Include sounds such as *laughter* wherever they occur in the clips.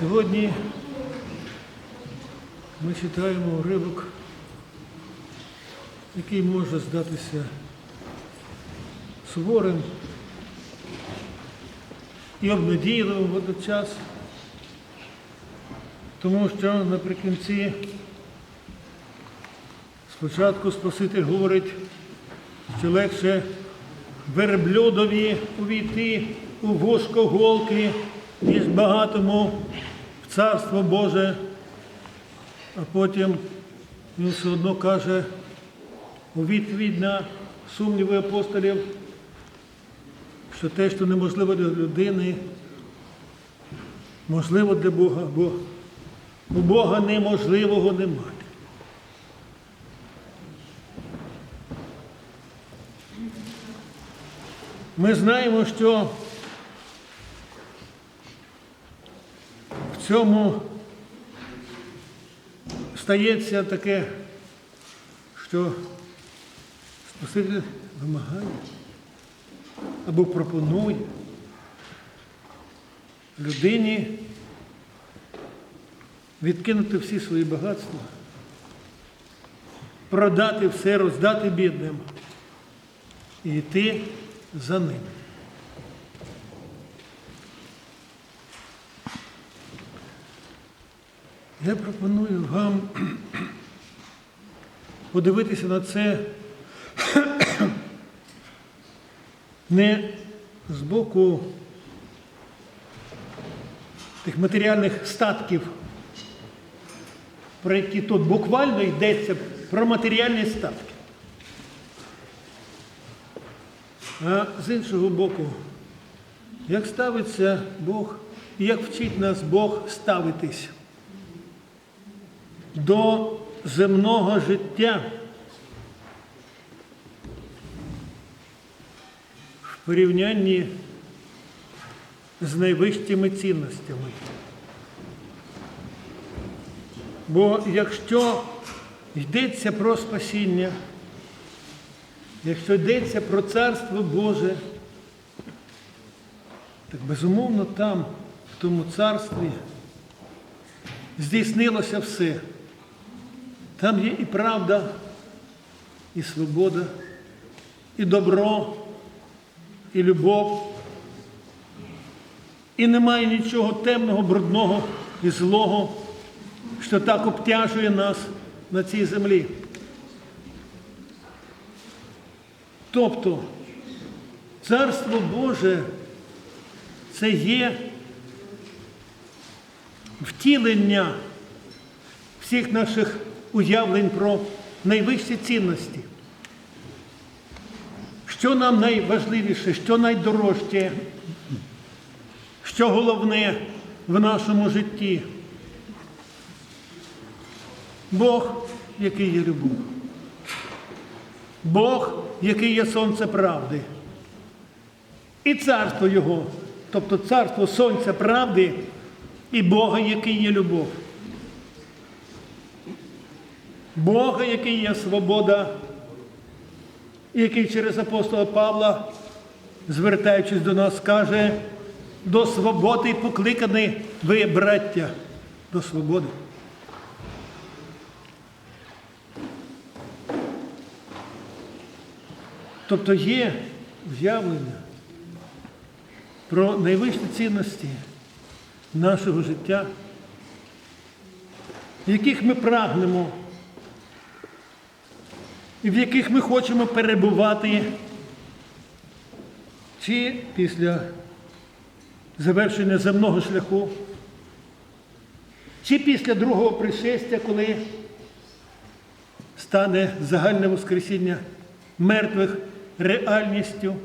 Сьогодні ми читаємо уривок, який може здатися суворим і обнадійливим водночас, тому що наприкінці спочатку Спаситель говорить, що легше верблюдові увійти у вузько голки, ніж багатому Царство Боже, а потім він все одно каже у відповідь на сумніви апостолів, що те, що неможливо для людини, можливо для Бога, бо у Бога неможливого немає. Ми знаємо, що цьому стається таке, що Спаситель вимагає або пропонує людині відкинути всі свої багатства, продати все, роздати бідним і йти за ним. Я пропоную вам подивитися на це не з боку тих матеріальних статків, про які тут буквально йдеться про матеріальні статки. А з іншого боку, як ставиться Бог і як вчить нас Бог ставитись до земного життя в порівнянні з найвищими цінностями. Бо якщо йдеться про спасіння, Якщо йдеться про Царство Боже, так безумовно там, в тому царстві, здійснилося все. Там є і правда, і свобода, і добро, і любов. І немає нічого темного, брудного і злого, що так обтяжує нас на цій землі. Тобто Царство Боже це є втілення всіх наших уявлень про найвищі цінності. Що нам найважливіше, що найдорожче, що головне в нашому житті? Бог, який є любов. Бог, який є сонце правди. І царство Його, тобто царство сонця правди і Бога, який є любов. Бога, який є свобода, який через апостола Павла, звертаючись до нас, каже, до свободи покликані ви, браття, до свободи. Тобто є уявлення про найвищі цінності нашого життя, яких ми прагнемо, в яких ми хочемо перебувати, чи після завершення земного шляху, чи після другого пришестя, коли стане загальне Воскресіння мертвих реальністю.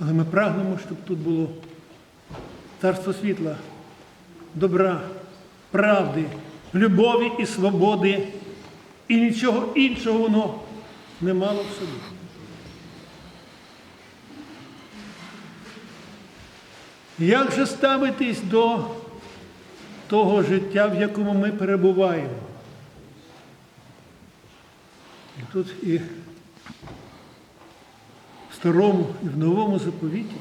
Але ми прагнемо, щоб тут було царство світла, добра, правди, любові і свободи, і нічого іншого воно не мало в собі. Як же ставитись до того життя, в якому ми перебуваємо? І тут і в старому і в новому заповіті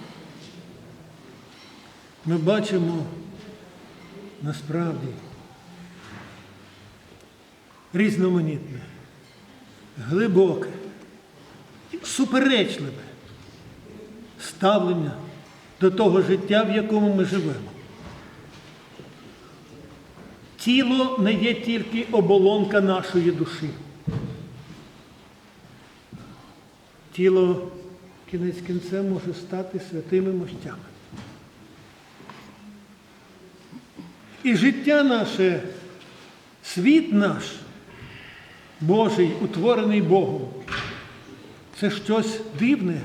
ми бачимо насправді різноманітне, глибоке, суперечливе ставлення до того життя, в якому ми живемо. Тіло не є тільки оболонка нашої душі. Тіло кінець кінцем може стати святими мощами. І життя наше, світ наш, Божий, утворений Богом, це щось дивне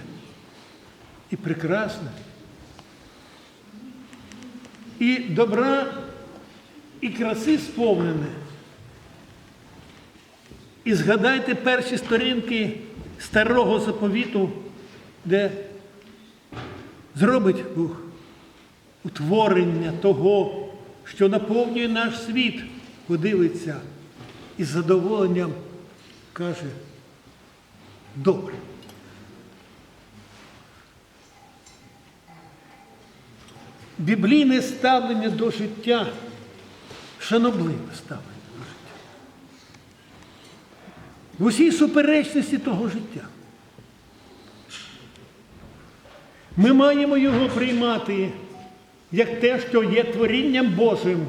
і прекрасне. І добра, і краси сповнене. І згадайте перші сторінки старого заповіту, де зробить Бог утворення того, що наповнює наш світ, подивиться і з задоволенням каже, добре. Біблійне ставлення до життя, шанобливе ставлення до життя. В усій суперечності того життя. Ми маємо його приймати як те, що є творінням Божим.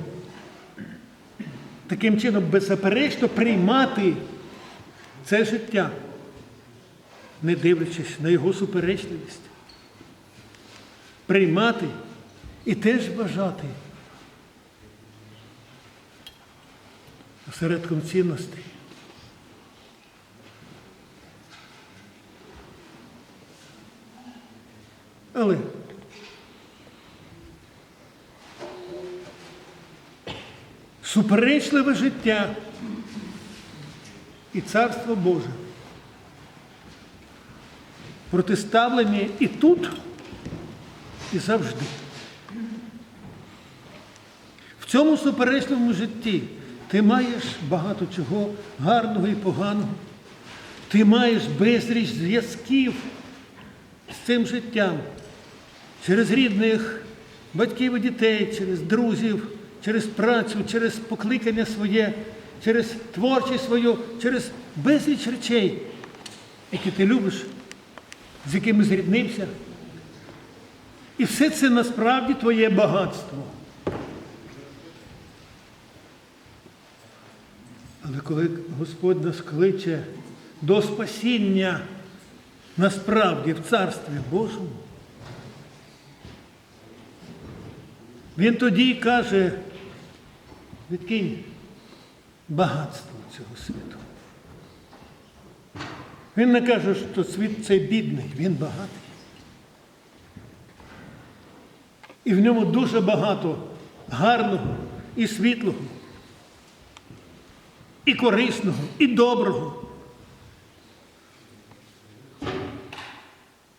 Таким чином, беззаперечно приймати це життя, не дивлячись на його суперечливість. Приймати і теж бажати осередком цінностей. Але суперечливе життя і Царство Боже. Протиставлені і тут, і завжди. В цьому суперечливому житті ти маєш багато чого гарного і поганого. Ти маєш безліч зв'язків з цим життям через рідних, батьків і дітей, через друзів, через працю, через покликання своє, через творчість свою, через безліч речей, які ти любиш, з якими зріднився. І все це насправді твоє багатство. Але коли Господь нас кличе до спасіння насправді в Царстві Божому, Він тоді каже, відкинь багатство цього світу. Він не каже, що світ цей бідний, він багатий. І в ньому дуже багато гарного і світлого, і корисного, і доброго.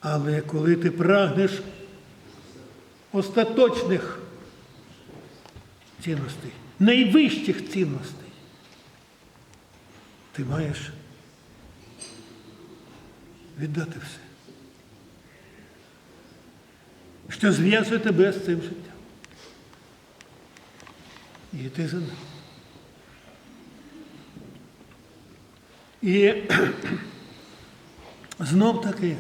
Але коли ти прагнеш остаточних цінностей, найвищих цінностей, ти маєш віддати все. Що зв'язує тебе з цим життям. І йти за ним. І *clears throat* знов таки,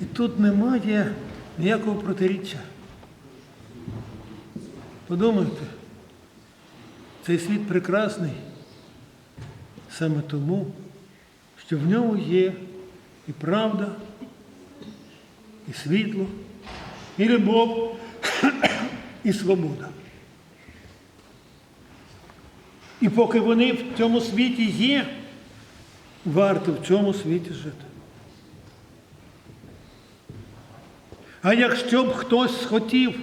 і тут немає ніякого протиріччя. Подумайте, цей світ прекрасний саме тому, що в ньому є і правда, і світло, і любов, і свобода. І поки вони в цьому світі є, варто в цьому світі жити. А якщо б хтось схотів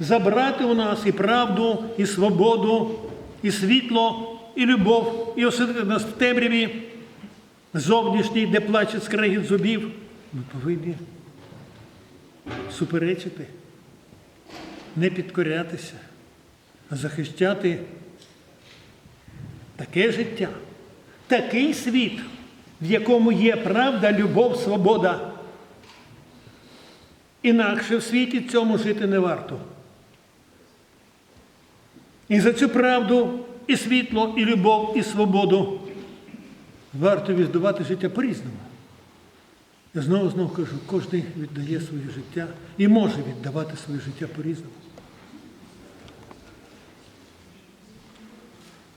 забрати у нас і правду, і свободу, і світло, і любов, і осадити нас в темряві. Зовнішній, де плаче скрегіт зубів, ми повинні суперечити, не підкорятися, а захищати таке життя, такий світ, в якому є правда, любов, свобода. Інакше в світі цьому жити не варто. І за цю правду, і світло, і любов, і свободу варто віддавати життя по-різному. Я знову знову кажу, кожен віддає своє життя і може віддавати своє життя по-різному.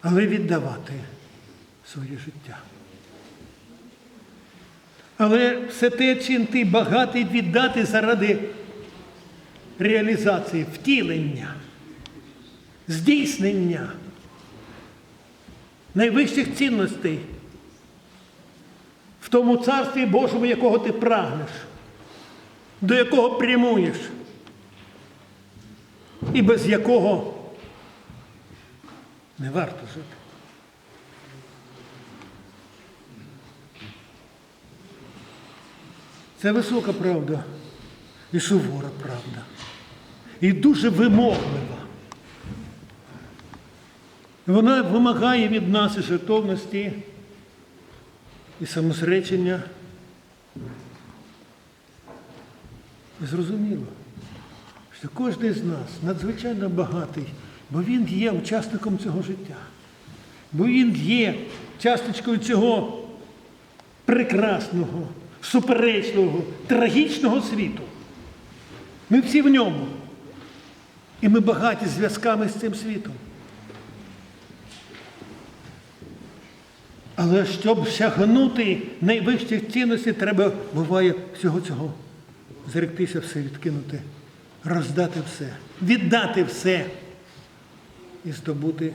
Але віддавати своє життя. Але все те, чим ти багатий віддати заради реалізації, втілення, здійснення найвищих цінностей в тому царстві Божому, якого ти прагнеш, до якого прямуєш, і без якого не варто жити. Це висока правда і сувора правда. І дуже вимоглива. Вона вимагає від нас і жертовності, і самозречення. І зрозуміло, що кожен з нас надзвичайно багатий, бо він є учасником цього життя, бо він є часточкою цього прекрасного, суперечливого, трагічного світу. Ми всі в ньому. І ми багаті зв'язками з цим світом. Але щоб сягнути найвищих цінностей, треба, буває, всього цього зректися все, відкинути, роздати все, віддати все і здобути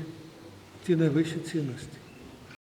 ці найвищі цінності.